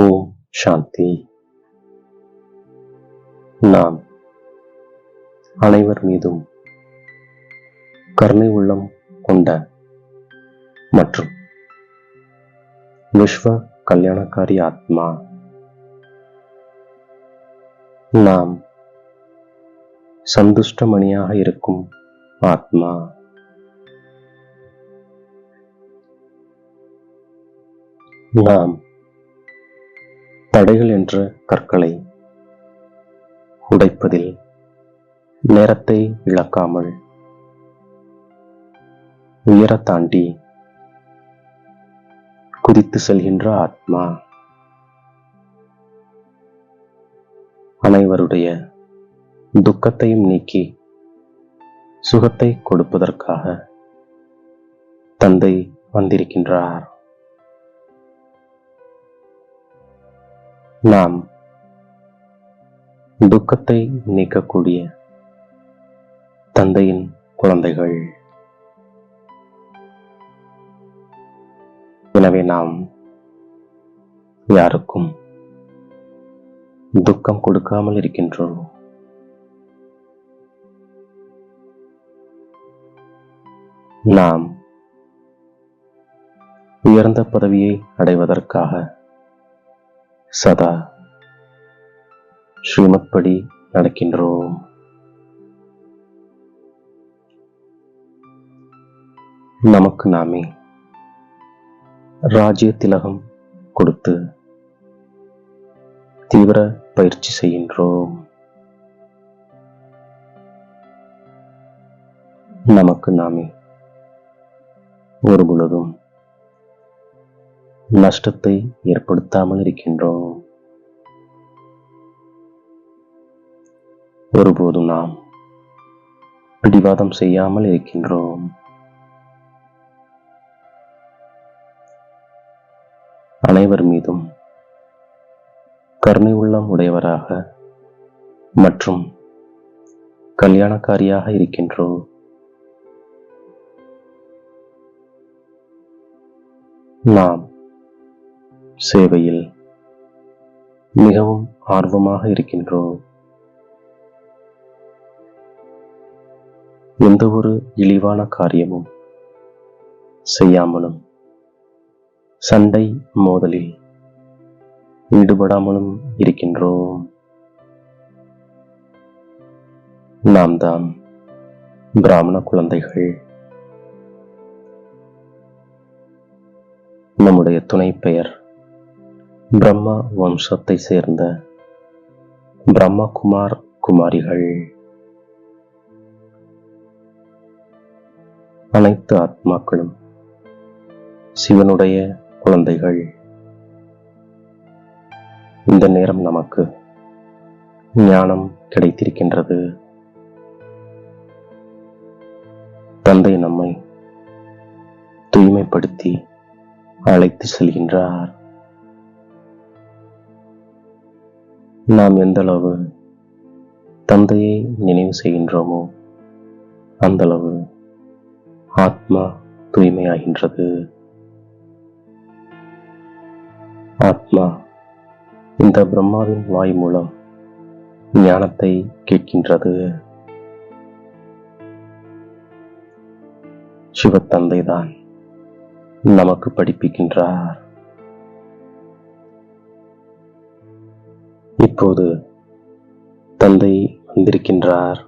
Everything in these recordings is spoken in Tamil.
ஓம் சாந்தி. நாம் அனைவர் மீதும் கருணை உள்ளம் கொண்ட மற்றும் விஸ்வ கல்யாணக்காரி ஆத்மா. நாம் சந்துஷ்டமணியாக இருக்கும் ஆத்மா. நாம் தடைகள் என்ற கற்களை உடைப்பதில் நேரத்தை இழக்காமல் உயர தாண்டி குதித்து செல்கின்ற ஆத்மா அனைவருடைய துக்கத்தையும் நீக்கி சுகத்தை கொடுப்பதற்காக தந்தை வந்திருக்கின்றார். நாம் துக்கத்தை நீக்கக்கூடிய தந்தையின் குழந்தைகள். எனவே நாம் யாருக்கும் துக்கம் கொடுக்காமல் இருக்கின்றோம். நாம் உயர்ந்த பதவியை அடைவதற்காக சதா ஸ்ரீமத் படி நடக்கின்றோம். நமக்கு நாமே ராஜ்ய திலகம் கொடுத்து தீவிர பயிற்சி செய்கின்றோம். நமக்கு நாமே ஒரு பொழுதும் நஷ்டத்தை ஏற்படுத்தாமல் இருக்கின்றோம். ஒருபோதும் நாம் பிடிவாதம் செய்யாமல் இருக்கின்றோம். அனைவர் மீதும் கருணை உள்ளம் உடையவராக மற்றும் கல்யாணக்காரியாக இருக்கின்றோம். நாம் சேவையில் மிகவும் ஆர்வமாக இருக்கின்றோம். எந்த ஒரு இழிவான காரியமும் செய்யாமலும் சண்டை மோதலில் ஈடுபடாமலும் இருக்கின்றோம். நாம் தான் பிராமண குழந்தைகள். நம்முடைய துணை பெயர் பிரம்மா வம்சத்தை சேர்ந்த பிரம்மகுமார் குமாரிகள். அனைத்து ஆத்மாக்களும் சிவனுடைய குழந்தைகள். இந்த நேரம் நமக்கு ஞானம் கிடைத்திருக்கின்றது. தந்தை நம்மை தூய்மைப்படுத்தி அழைத்து செல்கின்றார். நாம் எந்த அளவு தந்தையை நினைவு செய்கின்றோமோ அந்தளவு ஆத்மா தூய்மையாகின்றது. ஆத்மா இந்த பிரம்மாவின் வாய் மூலம் ஞானத்தை கேட்கின்றது. சிவத்தந்தைதான் நமக்கு படிப்பிக்கின்றார். இப்போது தந்தை வந்திருக்கின்றார்.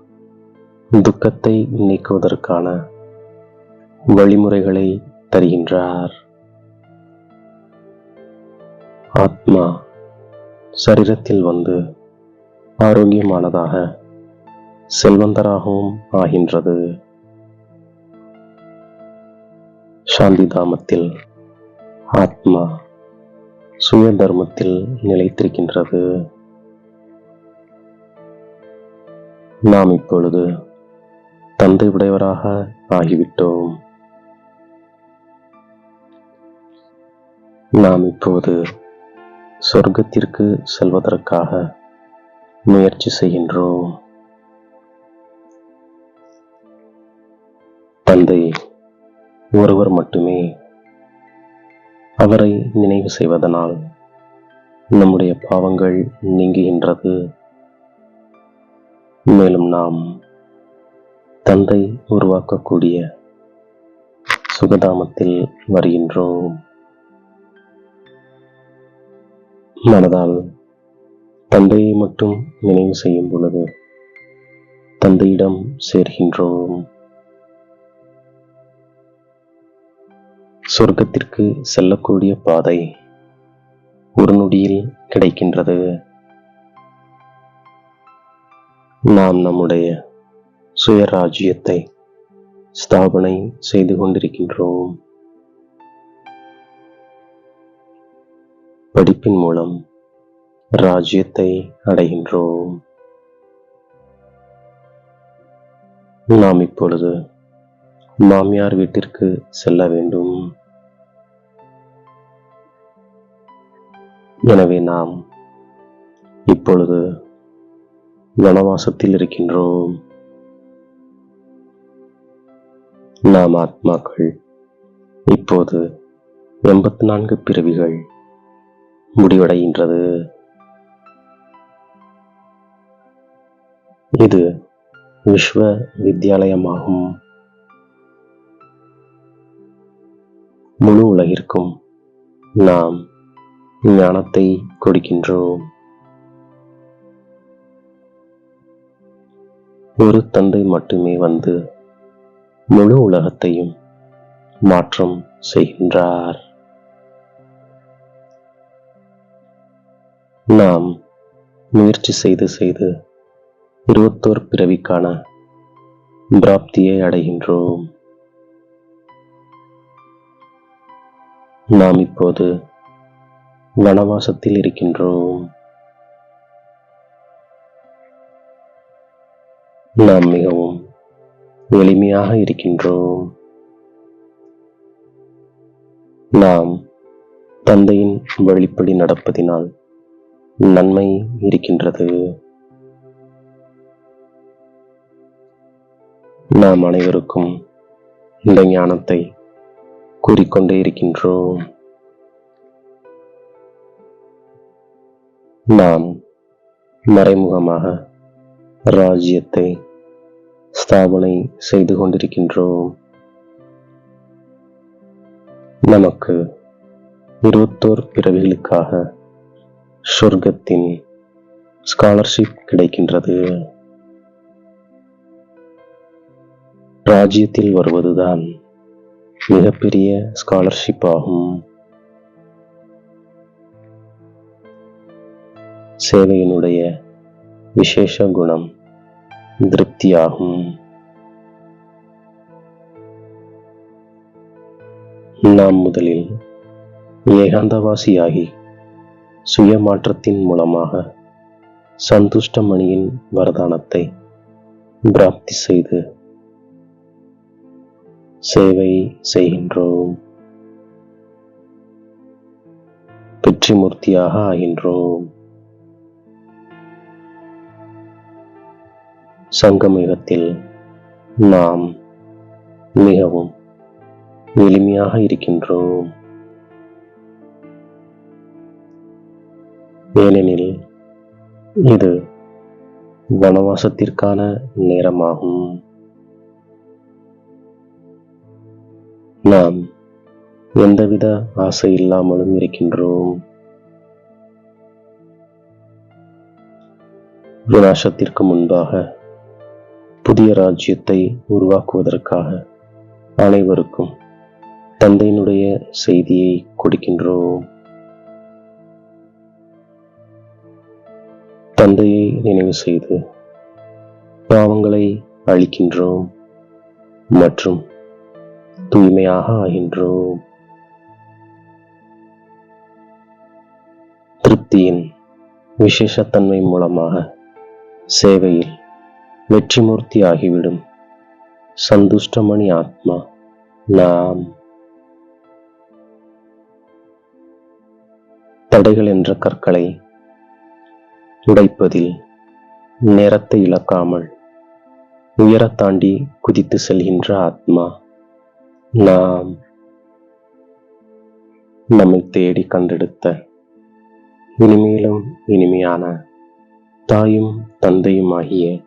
துக்கத்தை நீக்குவதற்கான வழிமுறைகளை தருகின்றார். ஆத்மா சரீரத்தில் வந்து ஆரோக்கியமானதாக செல்வந்தராகவும் ஆகின்றது. சாந்தி தாமத்தில் ஆத்மா சுய தர்மத்தில் நிலைத்திருக்கின்றது. நாம் இப்பொழுது தந்தை உடையவராக ஆகிவிட்டோம். நாம் இப்போது சொர்க்கத்திற்கு செல்வதற்காக முயற்சி செய்கின்றோம். தந்தை ஒருவர் மட்டுமே அவரை நினைவு செய்வதனால் நம்முடைய பாவங்கள் நீங்குகின்றது. மேலும் நாம் தந்தை உருவாக்கக்கூடிய சுகதாமத்தில் வருகின்றோம். மனதால் தந்தையை மட்டும் நினைவு செய்யும் பொழுது தந்தையிடம் சேர்கின்றோம். சொர்க்கத்திற்கு செல்லக்கூடிய பாதை ஒரு நொடியில் கிடைக்கின்றது. நாம் நம்முடைய சுயராஜ்யத்தை ஸ்தாபனை செய்து கொண்டிருக்கின்றோம். படிப்பின் மூலம் ராஜ்யத்தை அடைகின்றோம். நாம் இப்பொழுது மாமியார் வீட்டிற்கு செல்ல வேண்டும். எனவே நாம் இப்பொழுது வனவாசத்தில் இருக்கின்றோம். நாம் ஆத்மாக்கள். இப்போது எண்பத்தி நான்கு பிறவிகள் முடிவடைகின்றது. இது விஸ்வ வித்யாலயமாகும். முழு உலகிற்கும் நாம் ஞானத்தை கொடுக்கின்றோம். ஒரு தந்தை மட்டுமே வந்து முழு உலகத்தையும் மாற்றம் செய்கின்றார். நாம் முயற்சி செய்து செய்து இருபத்தோர் பிறவிக்கான பிராப்தியை அடைகின்றோம். நாம் இப்போது வனவாசத்தில் இருக்கின்றோம். நாம் மிகவும் எளிமையாக இருக்கின்றோம். நாம் தந்தையின் வழிப்படி நடப்பதினால் நன்மை இருக்கின்றது. நாம் அனைவருக்கும் இந்த ஞானத்தை கூறிக்கொண்டே இருக்கின்றோம். நாம் மறைமுகமாக ராஜ்யத்தை ஸ்தாபனை செய்து கொண்டிருக்கின்றோம். நமக்கு இருபத்தோர் பிறவிகளுக்காக சொர்க்கத்தின் ஸ்காலர்ஷிப் கிடைக்கின்றது. ராஜ்யத்தில் வருவதுதான் மிகப்பெரிய ஸ்காலர்ஷிப் ஆகும். சேவையினுடைய விசேஷ குணம் திருப்தியாகும். நாம் முதலில் ஏகாந்தவாசியாகி சுயமாற்றத்தின் மூலமாக சந்துஷ்டமணியின் வரதானத்தை பிராப்தி செய்து சேவை செய்கின்றோம். வெற்றிமூர்த்தியாக ஆகின்றோம். சங்கமயுகத்தில் நாம் மிகவும் எளிமையாக இருக்கின்றோம். ஏனெனில் இது வனவாசத்திற்கான நேரமாகும். நாம் எந்தவித ஆசை இல்லாமலும் இருக்கின்றோம். விநாசத்திற்கு முன்பாக புதிய ராஜ்யத்தை உருவாக்குவதற்காக அனைவருக்கும் தந்தையினுடைய செய்தியை கொடுக்கின்றோம். தந்தையை நினைவு செய்து பாவங்களை அழிக்கின்றோம் மற்றும் தூய்மையாக ஆகின்றோம். திருப்தியின் விசேஷத்தன்மை மூலமாக சேவையில் வெற்றிமூர்த்தி ஆகிவிடும் சந்துஷ்டமணி ஆத்மா நாம். தடைகள் என்ற கற்களை உடைப்பதில் நேரத்தை இழக்காமல் உயரத் தாண்டி குதித்து செல்கின்ற ஆத்மா நாம். நம்மை தேடி கண்டெடுத்த இனிமேலும் இனிமையான தாயும் தந்தையுமாகிய